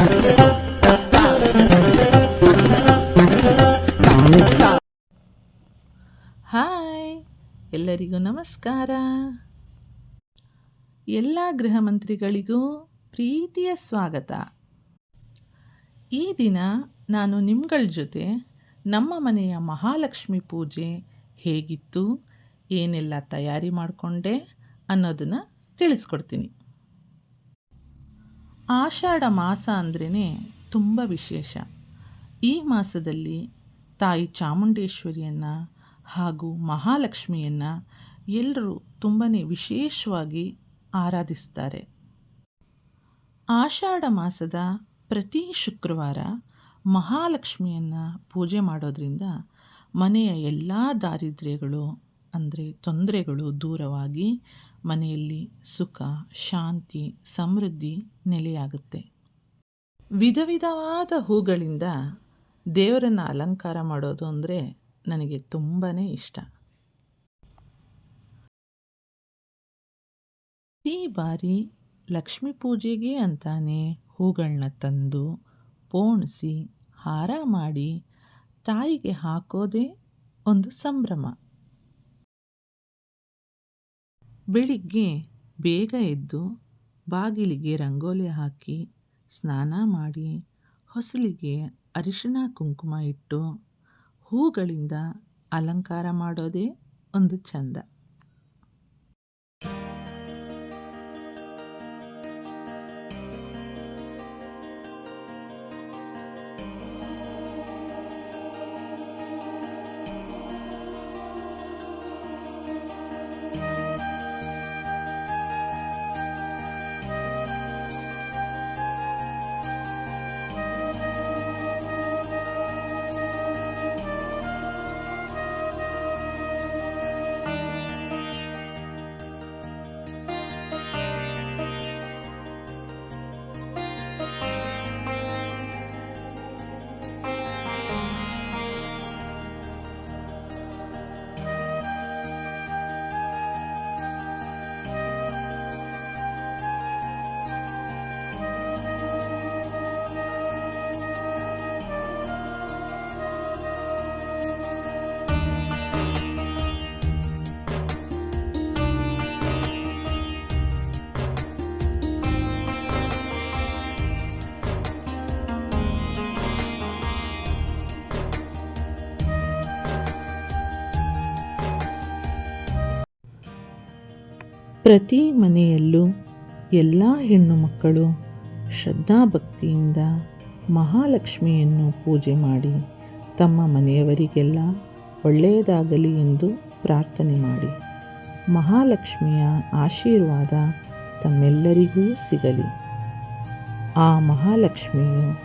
Hi, ಎಲ್ಲರಿಗೂ ನಮಸ್ಕಾರ. ಎಲ್ಲ ಗೃಹ ಮಂತ್ರಿಗಳಿಗೂ ಪ್ರೀತಿಯ ಸ್ವಾಗತ. ಈ ದಿನ ನಾನು ನಿಮ್ಗಳ ಜೊತೆ ನಮ್ಮ ಮನೆಯ ಮಹಾಲಕ್ಷ್ಮಿ ಪೂಜೆ ಹೇಗಿತ್ತು, ಏನೆಲ್ಲ ತಯಾರಿ ಮಾಡಿಕೊಂಡೆ ಅನ್ನೋದನ್ನು ತಿಳಿಸ್ಕೊಡ್ತೀನಿ. ಆಷಾಢ ಮಾಸ ಅಂದ್ರೇ ತುಂಬ ವಿಶೇಷ. ಈ ಮಾಸದಲ್ಲಿ ತಾಯಿ ಚಾಮುಂಡೇಶ್ವರಿಯನ್ನು ಹಾಗೂ ಮಹಾಲಕ್ಷ್ಮಿಯನ್ನು ಎಲ್ಲರೂ ತುಂಬಾ ವಿಶೇಷವಾಗಿ ಆರಾಧಿಸ್ತಾರೆ. ಆಷಾಢ ಮಾಸದ ಪ್ರತಿ ಶುಕ್ರವಾರ ಮಹಾಲಕ್ಷ್ಮಿಯನ್ನು ಪೂಜೆ ಮಾಡೋದ್ರಿಂದ ಮನೆಯ ಎಲ್ಲ ದಾರಿದ್ರ್ಯಗಳು ಅಂದರೆ ತೊಂದರೆಗಳು ದೂರವಾಗಿ ಮನೆಯಲ್ಲಿ ಸುಖ, ಶಾಂತಿ, ಸಮೃದ್ಧಿ ನೆಲೆಯಾಗುತ್ತೆ. ವಿಧ ವಿಧವಾದ ಹೂಗಳಿಂದ ದೇವರನ್ನು ಅಲಂಕಾರ ಮಾಡೋದು ಅಂದರೆ ನನಗೆ ತುಂಬಾ ಇಷ್ಟ. ಈ ಬಾರಿ ಲಕ್ಷ್ಮೀ ಪೂಜೆಗೆ ಅಂತಾನೆ ಹೂಗಳನ್ನ ತಂದು ಪೋಣಿಸಿ ಹಾರ ಮಾಡಿ ತಾಯಿಗೆ ಹಾಕೋದೇ ಒಂದು ಸಂಭ್ರಮ. ಬೆಳಿಗ್ಗೆ ಬೇಗ ಎದ್ದು ಬಾಗಿಲಿಗೆ ರಂಗೋಲಿ ಹಾಕಿ ಸ್ನಾನ ಮಾಡಿ ಹೊಸಲಿಗೆ ಅರಿಶಿನ ಕುಂಕುಮ ಇಟ್ಟು ಹೂಗಳಿಂದ ಅಲಂಕಾರ ಮಾಡೋದೇ ಒಂದು ಚಂದ ಪ್ರತಿ ಮನೆಯಲ್ಲೂ ಎಲ್ಲ ಹೆಣ್ಣು ಮಕ್ಕಳು ಶ್ರದ್ಧಾಭಕ್ತಿಯಿಂದ ಮಹಾಲಕ್ಷ್ಮಿಯನ್ನು ಪೂಜೆ ಮಾಡಿ ತಮ್ಮ ಮನೆಯವರಿಗೆಲ್ಲ ಒಳ್ಳೆಯದಾಗಲಿ ಎಂದು ಪ್ರಾರ್ಥನೆ ಮಾಡಿ. ಮಹಾಲಕ್ಷ್ಮಿಯ ಆಶೀರ್ವಾದ ತಮ್ಮೆಲ್ಲರಿಗೂ ಸಿಗಲಿ. ಆ ಮಹಾಲಕ್ಷ್ಮಿಯು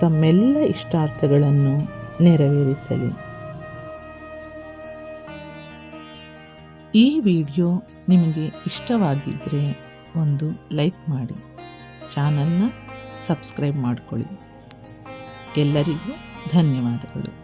ತಮ್ಮೆಲ್ಲ ಇಷ್ಟಾರ್ಥಗಳನ್ನು ನೆರವೇರಿಸಲಿ. ಈ ವಿಡಿಯೋ ನಿಮಗೆ ಇಷ್ಟವಾಗಿದ್ದರೆ ಒಂದು ಲೈಕ್ ಮಾಡಿ ಚಾನಲ್ನ ಸಬ್ಸ್ಕ್ರೈಬ್ ಮಾಡಿಕೊಳ್ಳಿ. ಎಲ್ಲರಿಗೂ ಧನ್ಯವಾದಗಳು.